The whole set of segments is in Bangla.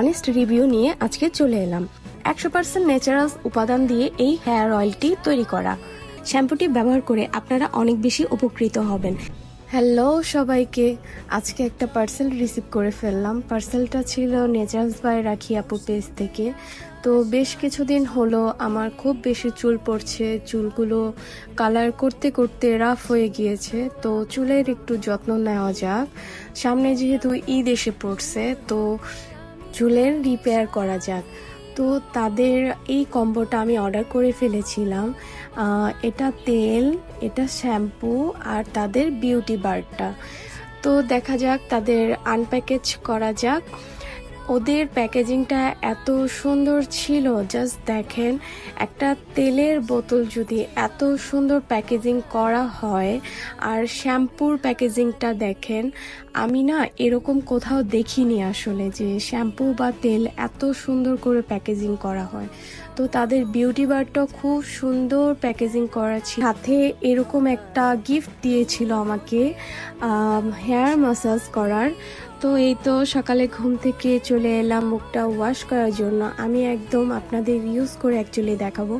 অনেস্ট রিভিউ নিয়ে আজকে চলে এলাম। একশো পার্সেন্ট ন্যাচারাল উপাদান দিয়ে এই হেয়ার অয়েলটি তৈরি করা। শ্যাম্পুটি ব্যবহার করে আপনারা অনেক বেশি উপকৃত হবেন। হ্যালো সবাইকে, আজকে একটা পার্সেল রিসিভ করে ফেললাম। পার্সেলটা ছিল নেচারালস বাই রাখি আপু পেজ থেকে। তো বেশ কিছুদিন হলো আমার খুব বেশি চুল পড়ছে, চুলগুলো কালার করতে করতে রাফ হয়ে গিয়েছে। তো চুলের একটু যত্ন নেওয়া যাক। সামনে যেহেতু ঈদ এসে পড়ছে, তো চুলের রিপেয়ার করা যাক। তো তাদের এই কম্বোটা আমি অর্ডার করে ফেলেছিলাম। এটা তেল, এটা শ্যাম্পু আর তাদের বিউটি বারটা তো দেখা যাক তাদের আনপ্যাকেজ করা যাক। ওদের প্যাকেজিংটা এত সুন্দর ছিল জাস্ট দেখেন, একটা তেলের বোতল যদি এত সুন্দর প্যাকেজিং করা হয়, আর শ্যাম্পুর প্যাকেজিংটা দেখেন, আমি না এরকম কোথাও দেখিনি আসলে যে শ্যাম্পু বা তেল এত সুন্দর করে প্যাকেজিং করা হয়। তো তাদের বিউটি বারটা খুব সুন্দর প্যাকেজিং করা ছিল। সাথে এরকম একটা গিফট দিয়েছিল আমাকে হেয়ার মাসাজ করার। তো এই তো সকালে ঘুম থেকে চলে এলাম, মুখটা ওয়াশ করার জন্য। আমি একদম আপনাদের ইউজ করে অ্যাকচুয়ালি দেখাবো।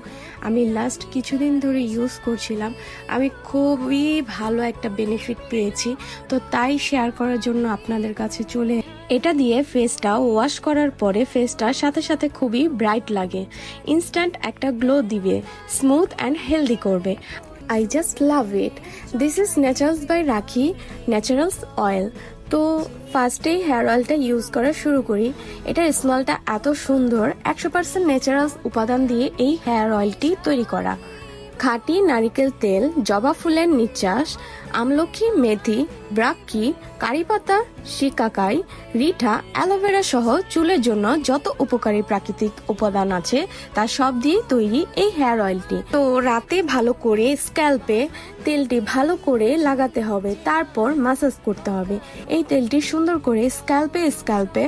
আমি লাস্ট কিছুদিন ধরে ইউজ করছিলাম। আমি খুবই ভালো একটা বেনিফিট পেয়েছি। তো তাই শেয়ার করার জন্য আপনাদের কাছে চলে এটা দিয়ে ফেসটা ওয়াশ করার পরে ফেসটা সাথে সাথে খুবই ব্রাইট লাগে। ইনস্ট্যান্ট একটা গ্লো দিবে স্মুথ অ্যান্ড হেলদি করবে। I just love it this is Naturals by Rakhi Naturals oil তো ফার্স্টেই হেয়ার অয়েলটা ইউজ করা শুরু করি। এটার স্মেলটা এত সুন্দর, একশো পার্সেন্ট ন্যাচারাল উপাদান দিয়ে এই হেয়ার অয়েলটি তৈরি করা। খাঁটি নারিকেল তেল, জবা ফুলের নিঃশ্বাস, আমলকি, মেথি, ব্রাক্কি কারিপাতা শিকাকাই, রিঠা অ্যালোভেরা সহ চুলের জন্য যত উপকারী প্রাকৃতিক উপাদান আছে, তা সব দিয়ে তৈরি এই হেয়ার অয়েলটি। তো রাতে ভালো করে স্ক্যাল্পে তেলটি ভালো করে লাগাতে হবে, তারপর মাসাজ করতে হবে। এই তেলটি সুন্দর করে স্ক্যাল্পে স্ক্যাল্পে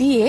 দিয়ে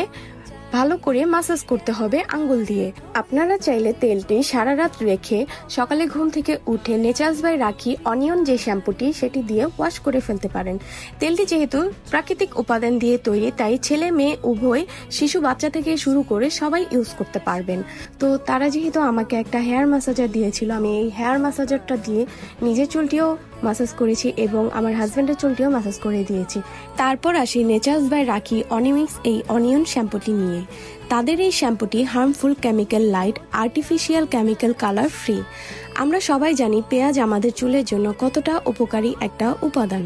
ভালো করে মাসাজ করতে হবে আঙ্গুল দিয়ে। আপনারা চাইলে তেলটি সারা রাত রেখে সকালে ঘুম থেকে উঠে নেচার্স বাই রাখি অনিয়ন যে শ্যাম্পুটি সেটি দিয়ে ওয়াশ করে ফেলতে পারেন। তেলটি যেহেতু প্রাকৃতিক উপাদান দিয়ে তৈরি, তাই ছেলে, মেয়ে, উভয় শিশু, বাচ্চা থেকে শুরু করে সবাই ইউজ করতে পারবেন। তো তারা যেহেতু আমাকে একটা হেয়ার ম্যাসাজার দিয়েছিল, আমি এই হেয়ার ম্যাসাজারটা দিয়ে নিজের চুলটিও মাসাজ করেছি এবং আমার হাজব্যান্ডের চুলটিও মাসাজ করে দিয়েছি। তারপর আসি নেচার্স বাই রাখি অনিমিক্স এই অনিয়ন শ্যাম্পুটি নিয়ে। তাদের এই শ্যাম্পুটি harmful chemical light artificial chemical colour free আমরা সবাই জানি পেঁয়াজ আমাদের চুলের জন্য কতটা উপকারী একটা উপাদান।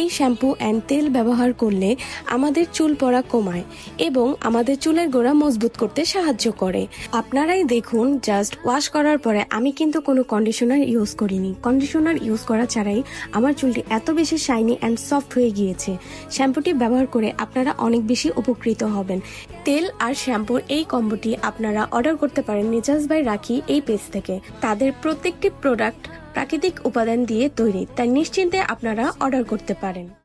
এই শ্যাম্পু অ্যান্ড তেল ব্যবহার করলে আমাদের চুল পড়া কমায় এবং আমাদের চুলের গোড়া মজবুত করতে সাহায্য করে। আপনারাই দেখুন জাস্ট ওয়াশ করার পরে আমি কিন্তু কোনো কন্ডিশনার ইউজ করিনি। কন্ডিশনার ইউজ করা ছাড়াই আমার চুলটি এত বেশি শাইনি অ্যান্ড সফট হয়ে গিয়েছে। শ্যাম্পুটি ব্যবহার করে আপনারা অনেক বেশি উপকৃত হবেন। তেল আর শ্যাম্পুর এই কম্বোটি আপনারা অর্ডার করতে পারেন নেচার্স বাই রাখি এই পেজ থেকে। তাদের প্রত্যেকটি প্রোডাক্ট প্রাকৃতিক উপাদান দিয়ে তৈরি তাই নিশ্চিন্তে আপনারা অর্ডার করতে পারেন।